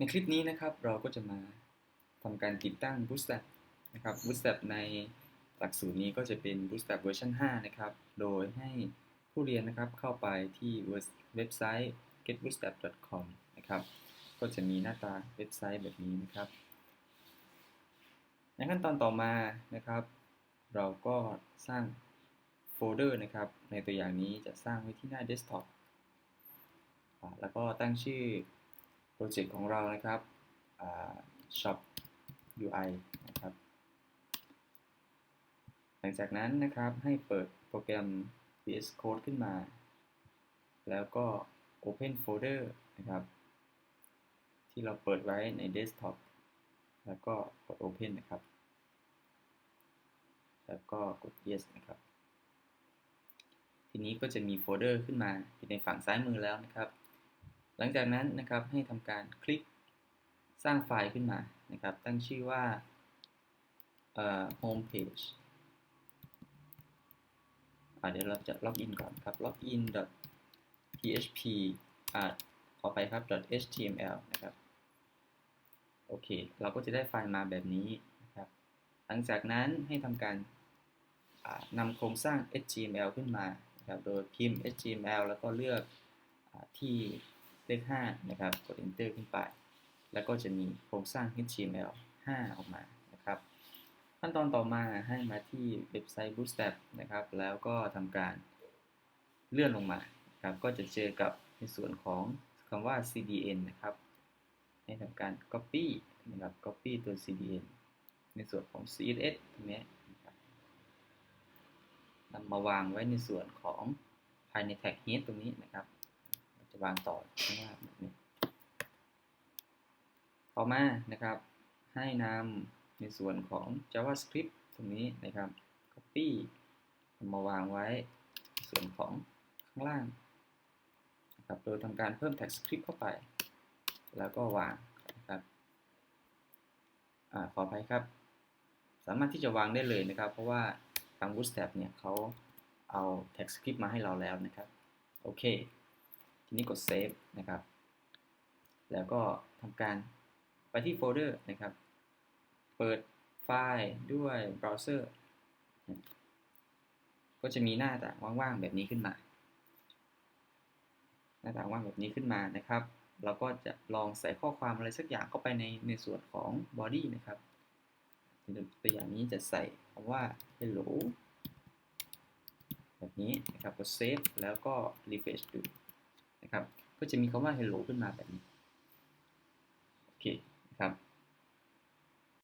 ในคลิปนี้นะครับเราก็จะมาทำการติดตั้ง Bootstrap นะครับ Bootstrap ในหลักสูตรนี้ก็จะเป็น Bootstrap เวอร์ชัน5นะครับ โดยให้ผู้เรียนนะครับเข้าไปที่เว็บไซต์ getbootstrap.com นะครับ ก็จะมีหน้าตาเว็บไซต์แบบนี้นะครับ ในขั้นตอนต่อมานะครับ เราก็สร้างโฟลเดอร์นะครับ ในตัวอย่างนี้จะสร้างไว้ที่หน้าเดสก์ท็อปแล้วก็ตั้งชื่อ โปรเจกต์ของเรานะครับ shop UI นะครับ หลังจากนั้นนะครับให้เปิดโปรแกรม VS Code ขึ้นมา แล้วก็ Open Folder นะครับ ที่เราเปิดไว้ใน Desktop แล้วก็กด Open นะครับ แล้วก็กด Yes นะครับ ทีนี้ก็จะมีโฟลเดอร์ขึ้นมาอยู่ในฝั่งซ้ายมือแล้วนะครับ หลังจากนั้นนะครับให้ทำการคลิกสร้างไฟล์ขึ้นมานะครับ ตั้งชื่อว่า home page เดี๋ยวเราจะล็อกอินก่อนครับ login php อ่าขอไปครับ html นะครับ โอเค เราก็จะได้ไฟล์มาแบบนี้นะครับ หลังจากนั้นให้ทำการนำโครงสร้าง html ขึ้นมานะครับ โดยพิมพ์ html แล้วก็เลือกอที่ เลข5นะครับ กด enter ขึ้นไป แล้วก็จะมีโครงสร้าง html 5 ออกมานะครับ ขั้นตอนต่อมาให้มาที่เว็บไซต์ bootstrap นะครับ แล้วก็ทำการเลื่อนลงมาครับก็จะเจอกับในส่วนของคำว่า cdn นะครับ ให้ทำการ copy นะครับ copy ตัว cdn ในส่วนของ css ตรงนี้นะนำมาวางไว้ในส่วนของภายในแท็ก head ตรงนี้นะครับ วางต่อข้างล่างแบบนี้ต่อมานะครับ ให้นำในส่วนของ JavaScript ตรงนี้นะครับ copy มาวางไว้ส่วนของข้างล่างนะครับโดยทำการเพิ่ม tag script เข้าไป แล้วก็วางนะครับอขออภัยครับ สามารถที่จะวางได้เลยนะครับ เพราะว่าทาง Bootstrap เนี่ยเขาเอา tag script มาให้เราแล้วนะครับ โอเค ทีนี้กด save นะครับ แล้วก็ทำการไปที่โฟลเดอร์นะครับ เปิดไฟล์ด้วยเบราว์เซอร์ ก็จะมีหน้าต่างว่างๆแบบนี้ขึ้นมา หน้าต่างว่างแบบนี้ขึ้นมานะครับ เราก็จะลองใส่ข้อความอะไรสักอย่างเข้าไปในในส่วนของ body นะครับตัวอย่างนี้จะใส่คำว่า hello แบบนี้นะครับ กด save แล้วก็ refresh ดู นะครับ ก็จะมีคำว่า hello ขึ้นมาแบบนี้ โอเคนะครับ